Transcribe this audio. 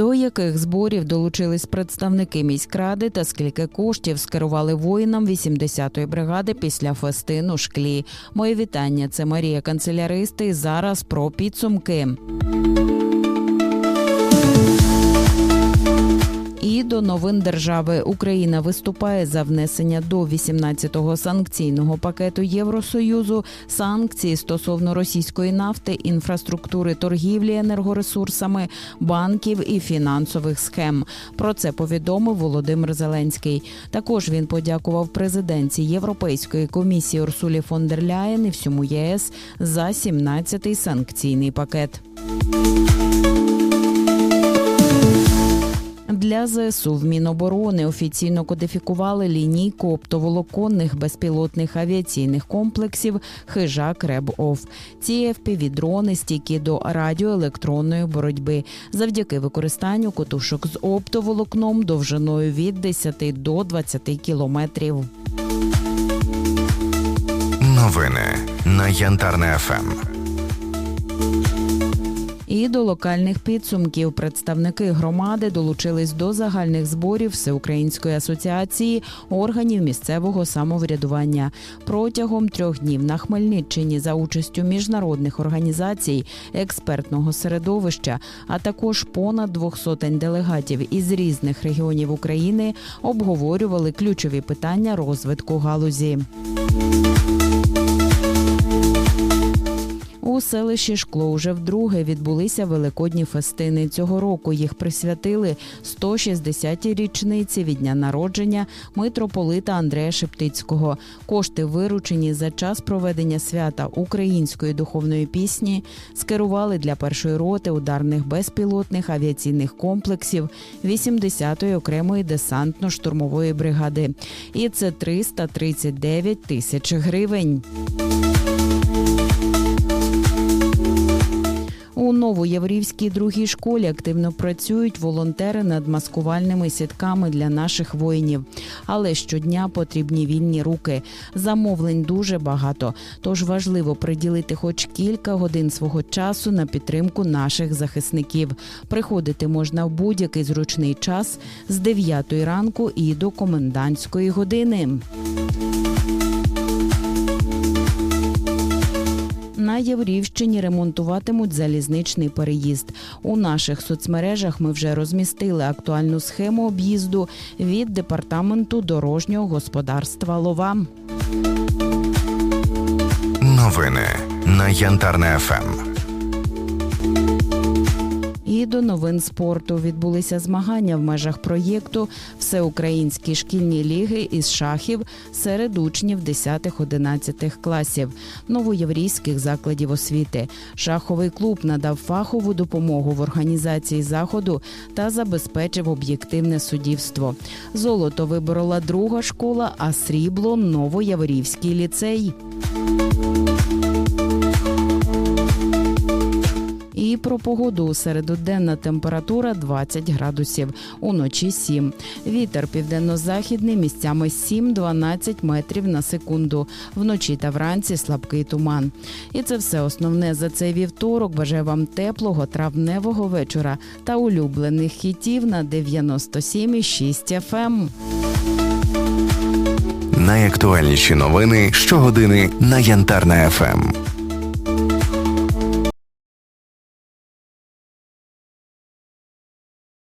До яких зборів долучились представники міськради та скільки коштів скерували воїнам 80-ї бригади після фестину шклі? Моє вітання. Це Марія Канцеляристи. Зараз про підсумки. Новин держави Україна виступає за внесення до 18-го санкційного пакету Євросоюзу санкції стосовно російської нафти, інфраструктури торгівлі енергоресурсами, банків і фінансових схем. Про це повідомив Володимир Зеленський. Також він подякував президенці Європейської комісії Урсулі фон дер Ляєн і всьому ЄС за 17-й санкційний пакет. Для ЗСУ в Міноборони офіційно кодифікували лінійку оптоволоконних безпілотних авіаційних комплексів Хижак Реб-Оф. Ці FPV-дрони стійкі до радіоелектронної боротьби завдяки використанню котушок з оптоволокном довжиною від 10 до 20 кілометрів. Новини на Янтарне. ФМ. І до локальних підсумків представники громади долучились до загальних зборів Всеукраїнської асоціації органів місцевого самоврядування. Протягом трьох днів на Хмельниччині за участю міжнародних організацій, експертного середовища, а також понад двох сотень делегатів із різних регіонів України обговорювали ключові питання розвитку галузі. У селищі Шкло вже вдруге відбулися великодні фестини. Цього року їх присвятили 160-й річниці від дня народження митрополита Андрея Шептицького. Кошти, виручені за час проведення свята української духовної пісні, скерували для першої роти ударних безпілотних авіаційних комплексів 80-ї окремої десантно-штурмової бригади. І це 339 тисяч гривень. Новояврівській другій школі активно працюють волонтери над маскувальними сітками для наших воїнів. Але щодня потрібні вільні руки. Замовлень дуже багато. Тож важливо приділити хоч кілька годин свого часу на підтримку наших захисників. Приходити можна в будь-який зручний час з 9 ранку і до комендантської години. Єврівщині ремонтуватимуть залізничний переїзд. У наших соцмережах ми вже розмістили актуальну схему об'їзду від департаменту дорожнього господарства Лова. Новини на Янтарне. ФМ. До новин спорту відбулися змагання в межах проєкту Всеукраїнські шкільні ліги із шахів серед учнів 10-11 класів новоєврійських закладів освіти. Шаховий клуб надав фахову допомогу в організації заходу та забезпечив об'єктивне суддівство. Золото виборола друга школа, а срібло новояворівський ліцей. І про погоду у середу денна температура 20 градусів, уночі 7. Вітер південно-західний місцями 7-12 метрів на секунду. Вночі та вранці слабкий туман. І це все основне за цей вівторок. Бажаю вам теплого травневого вечора та улюблених хітів на 97,6 FM. Найактуальніші новини щогодини на Янтарне ФМ.